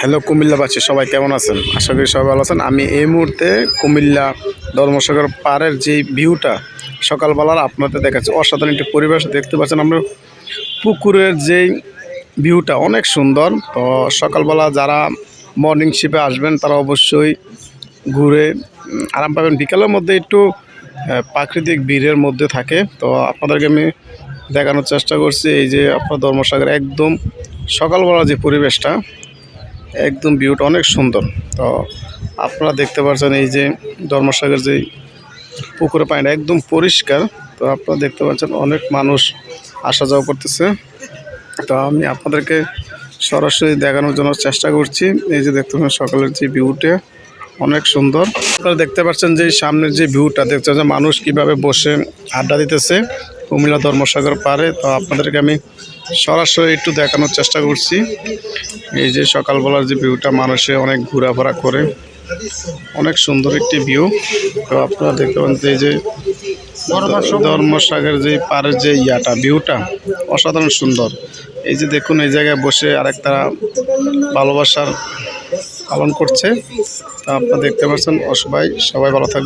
Hello কুমিল্লাবাসী সবাই কেমন আছেন? আশা করি সবাই ভালো আছেন। আমি এই মুহূর্তে কুমিল্লা ধর্মসাগর পাড়ের যে ভিউটা সকালবেলার আপনাদের দেখাচ্ছি। অসাধারণ একটি পরিবেশ দেখতে পাচ্ছেন আমরা। পুকুরের যেই ভিউটা অনেক সুন্দর। তো সকালবেলা যারা মর্নিং শিপে আসবেন, তারা অবশ্যই ঘুরে আরাম পাবেন। বিকালের মধ্যে একটু প্রাকৃতিক ভিড়ের মধ্যে থাকে। তো আপনাদেরকে আমি দেখানোর চেষ্টা করছি, এই যে আপনার ধর্মসাগর, একদম সকালবেলা যে পরিবেশটা একদম ভিউটা অনেক সুন্দর। তো আপনারা দেখতে পাচ্ছেন এই যে ধর্মসাগর যে পুকুরে পানিটা একদম পরিষ্কার। তো আপনারা দেখতে পাচ্ছেন অনেক মানুষ আসা যাওয়া করতেছে। তো আমি আপনাদেরকে সরাসরি দেখানোর জন্য চেষ্টা করছি। এই যে দেখতে পাচ্ছেন সকালের যে ভিউটা অনেক সুন্দর। আপনারা দেখতে পাচ্ছেন যে সামনের যে ভিউটা দেখতে পাচ্ছেন মানুষ কীভাবে বসে আড্ডা দিতেছে। কুমিল্লা ধর্মসাগর পারে, তো আপনাদেরকে আমি সরাসরি একটু দেখানোর চেষ্টা করছি। এই যে সকালবেলার যে ভিউটা, মানুষে অনেক ঘোরাফেরা করে। অনেক সুন্দর একটি ভিউ। তো আপনারা দেখতে যে এই যে ধর্মসাগর যে পাড়ের যে ইয়াটা, ভিউটা অসাধারণ সুন্দর। এই যে দেখুন, এই জায়গায় বসে আরেক তারা ভালোবাসার পালন করছে। তা আপনারা দেখতে পাচ্ছেন ও সবাই সবাই ভালো থাকবে